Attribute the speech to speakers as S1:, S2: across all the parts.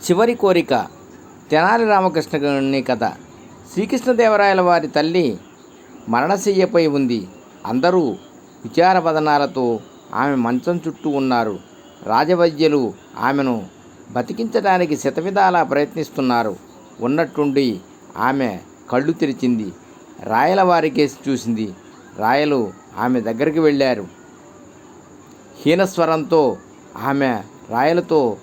S1: చివరి కోరిక తెనాలి రామకృష్ణుని కథ. శ్రీకృష్ణదేవరాయల వారి తల్లి మరణశయ్యపై ఉంది. అందరూ విచారపదనాలతో ఆమె మంచం చుట్టూ ఉన్నారు. రాజవైద్యులు ఆమెను బతికించడానికి శతవిధాలా ప్రయత్నిస్తున్నారు. ఉన్నట్టుండి ఆమె కళ్ళు తెరిచింది. రాయల వారి కేసు చూసింది. రాయలు ఆమె దగ్గరికి వెళ్ళారు. హీనస్వరంతో ఆమె రాయలతో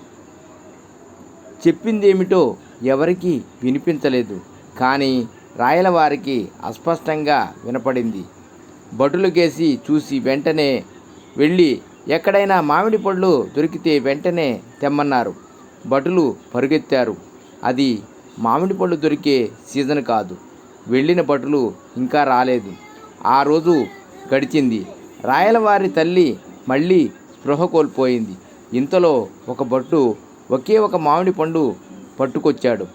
S1: చెప్పింది ఏమిటో ఎవరికీ వినిపించలేదు. కానీ రాయల వారికి అస్పష్టంగా వినపడింది. భటులకేసి చూసి వెంటనే వెళ్ళి ఎక్కడైనా మామిడి పళ్ళు దొరికితే వెంటనే తెమ్మన్నారు. భటులు పరుగెత్తారు. అది మామిడి పళ్ళు దొరికే సీజన్ కాదు. వెళ్ళిన భటులు ఇంకా రాలేదు. ఆ రోజు గడిచింది. రాయలవారి తల్లి మళ్ళీ స్పృహ కోల్పోయింది. ఇంతలో ఒక భట్టు ఒకే ఒక మామిడి పండు పట్టుకొచ్చాడు.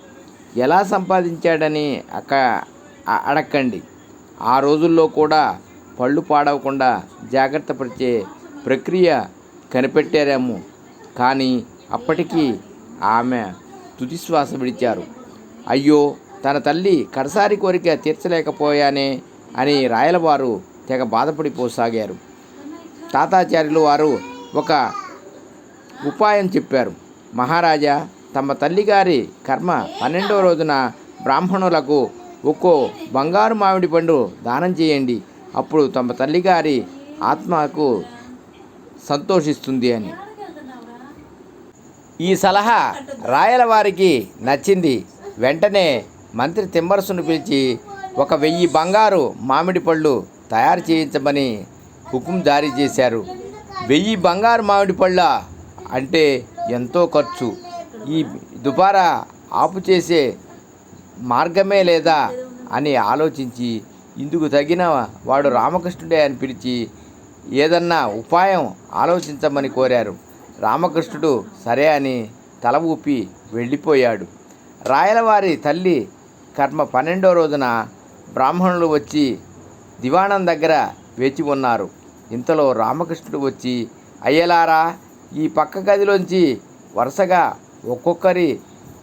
S1: ఎలా సంపాదించాడని అక్క అడక్కండి. ఆ రోజుల్లో కూడా పళ్ళు పాడవకుండా జాగ్రత్త పరిచే ప్రక్రియ కనిపెట్టారేమో. కానీ అప్పటికీ ఆమె తుదిశ్వాస విడిచారు. అయ్యో తన తల్లి కడసారి కోరిక తీర్చలేకపోయానే అని రాయలవారు తెగ బాధపడిపోసాగారు. తాతాచార్యులు వారు ఒక ఉపాయం చెప్పారు. మహారాజా తమ తల్లిగారి కర్మ పన్నెండవ రోజున బ్రాహ్మణులకు ఒక్కో బంగారు మామిడి పండు దానం చేయండి. అప్పుడు తమ తల్లిగారి ఆత్మకు సంతోషిస్తుంది అని. ఈ సలహా రాయల వారికి నచ్చింది. వెంటనే మంత్రి తిమ్మరసును పిలిచి ఒక వెయ్యి బంగారు మామిడి పళ్ళు తయారు చేయించమని హుకుం జారీ చేశారు. వెయ్యి బంగారు మామిడి పళ్ళ అంటే ఎంతో ఖర్చు. ఈ దుబారా ఆపు చేసే మార్గమే లేదా అని ఆలోచించి ఇందుకు తగిన వాడు రామకృష్ణుడే అని పిలిచి ఏదన్నా ఉపాయం ఆలోచించమని కోరారు. రామకృష్ణుడు సరే అని తల ఊపి వెళ్ళిపోయాడు. రాయలవారి తల్లి కర్మ పన్నెండో రోజున బ్రాహ్మణులు వచ్చి దివాణం దగ్గర వేచి ఉన్నారు. ఇంతలో రామకృష్ణుడు వచ్చి అయ్యలారా ఈ పక్క గదిలోంచి వరుసగా ఒక్కొక్కరి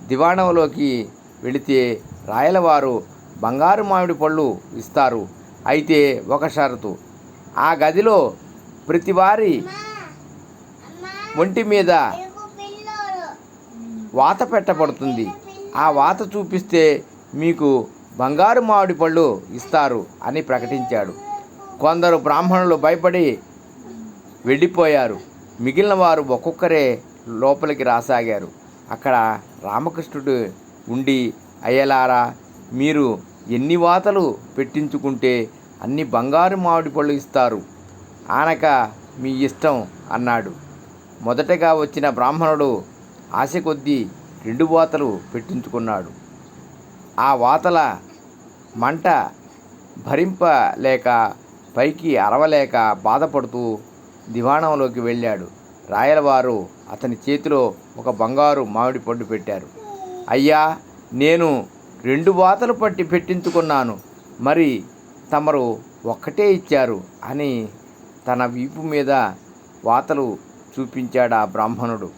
S1: దివాణంలోకి వెళితే రాయలవారు బంగారు మామిడి పళ్ళు ఇస్తారు. అయితే ఒక షరతు. ఆ గదిలో ప్రతి వారి ఒంటి మీద వాత పెట్టబడుతుంది. ఆ వాత చూపిస్తే మీకు బంగారు మామిడి పళ్ళు ఇస్తారు అని ప్రకటించాడు. కొందరు బ్రాహ్మణులు భయపడి వెళ్ళిపోయారు. మిగిలిన వారు ఒక్కొక్కరే లోపలికి రాసాగారు. అక్కడ రామకృష్ణుడు ఉండి అయ్యలారా మీరు ఎన్ని వాతలు పెట్టించుకుంటే అన్ని బంగారు మామిడి పళ్ళు ఇస్తారు. ఆనక మీ ఇష్టం అన్నాడు. మొదటగా వచ్చిన బ్రాహ్మణుడు ఆశ కొద్దీ రెండు వాతలు పెట్టించుకున్నాడు. ఆ వాతల మంట భరింపలేక పైకి అరవలేక బాధపడుతూ దివాణంలోకి వెళ్ళాడు. రాయలవారు అతని చేతిలో ఒక బంగారు మామిడి పండు పెట్టారు. అయ్యా నేను రెండు వాతలు పట్టి పెట్టించుకున్నాను. మరి తమరు ఒక్కటే ఇచ్చారు అని తన వీపు మీద వాతలు చూపించాడు ఆ బ్రాహ్మణుడు.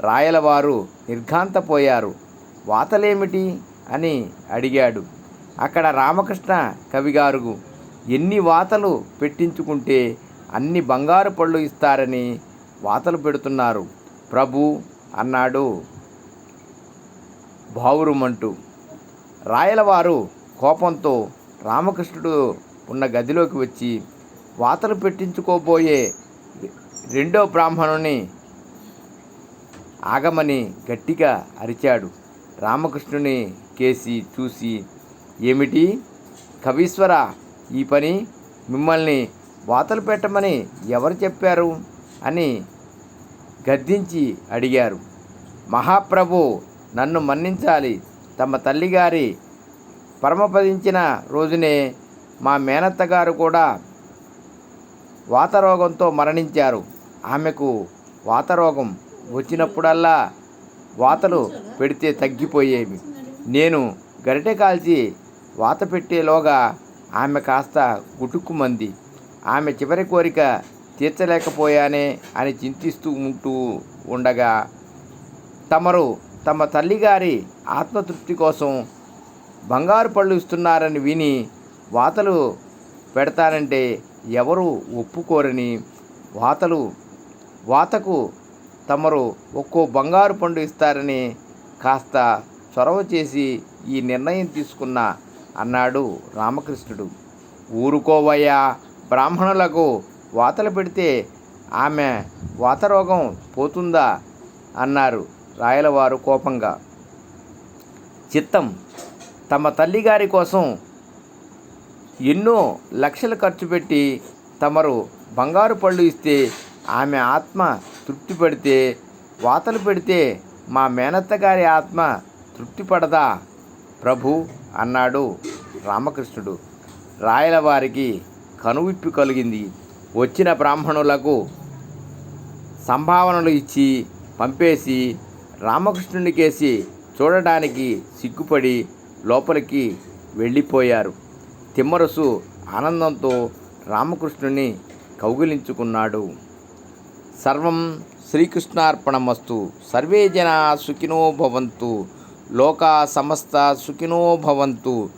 S1: రాయలవారు నిర్ఘాంతపోయారు. వాతలేమిటి అని అడిగాడు. అక్కడ రామకృష్ణ కవిగారు ఎన్ని వాతలు పెట్టించుకుంటే అన్ని బంగారు పళ్ళు ఇస్తారని వాతలు పెడుతున్నారు. ప్రభు అన్నాడు. బావురుమంటూ. రాయలవారు కోపంతో రామకృష్ణుడు ఉన్న గదిలోకి వచ్చి వాతలు పెట్టించుకోబోయే రెండో బ్రాహ్మణుని ఆగమని గట్టిగా అరిచాడు. రామకృష్ణుని కేసి చూసి ఏమిటి? కవీశ్వర ఈ పని మిమ్మల్ని వాతలు పెట్టమని ఎవరు చెప్పారు? అని గద్దించి అడిగారు. మహాప్రభు నన్ను మన్నించాలి. తమ తల్లిగారి పరమపదించిన రోజునే మా మేనత్తగారు కూడా వాతరోగంతో మరణించారు. ఆమెకు వాతరోగం వచ్చినప్పుడల్లా వాతలు పెడితే తగ్గిపోయేవి. నేను గరిటె కాల్చి వాత పెట్టేలోగా ఆమె కాస్త గుటుక్కుమంది. ఆమె చివరి కోరిక తీర్చలేకపోయానే అని చింతిస్తూ ఉంటూ ఉండగా తమరు తమ తల్లిగారి ఆత్మతృప్తి కోసం బంగారు పళ్ళు ఇస్తున్నారని విని వాతలు పెడతానంటే ఎవరు ఒప్పుకోరని వాతలు వాతకు తమరు ఒక్కో బంగారు పండు ఇస్తారని కాస్త చొరవ చేసి ఈ నిర్ణయం తీసుకున్న అన్నాడు రామకృష్ణుడు. ఊరుకోవయ్యా బ్రాహ్మణులకు వాతలు పెడితే ఆమె వాతరోగం పోతుందా? అన్నారు రాయలవారు కోపంగా. చిత్తం తమ తల్లిగారి కోసం ఎన్నో లక్షలు ఖర్చు పెట్టి తమరు బంగారు పళ్ళు ఇస్తే ఆమె ఆత్మ తృప్తి పడితే వాతలు పెడితే మా మేనత్త గారి ఆత్మ తృప్తి పడదా? ప్రభు అన్నాడు రామకృష్ణుడు. రాయల వారికి కనువిప్పి కలిగింది. వచ్చిన బ్రాహ్మణులకు సంభావనలు ఇచ్చి పంపేసి రామకృష్ణునికేసి చూడడానికి సిగ్గుపడి లోపలికి వెళ్ళిపోయారు. తిమ్మరసు ఆనందంతో రామకృష్ణుని కౌగిలించుకున్నాడు. సర్వం శ్రీకృష్ణార్పణమస్తు. సర్వే జనా సుఖినో భవంతు. లోకా సమస్త సుఖినో భవంతు.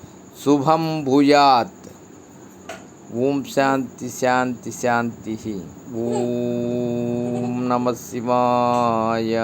S1: శుభం భూయాత్. ఓం శాంతి శాంతి శాంతి. ఓం నమ శివాయ.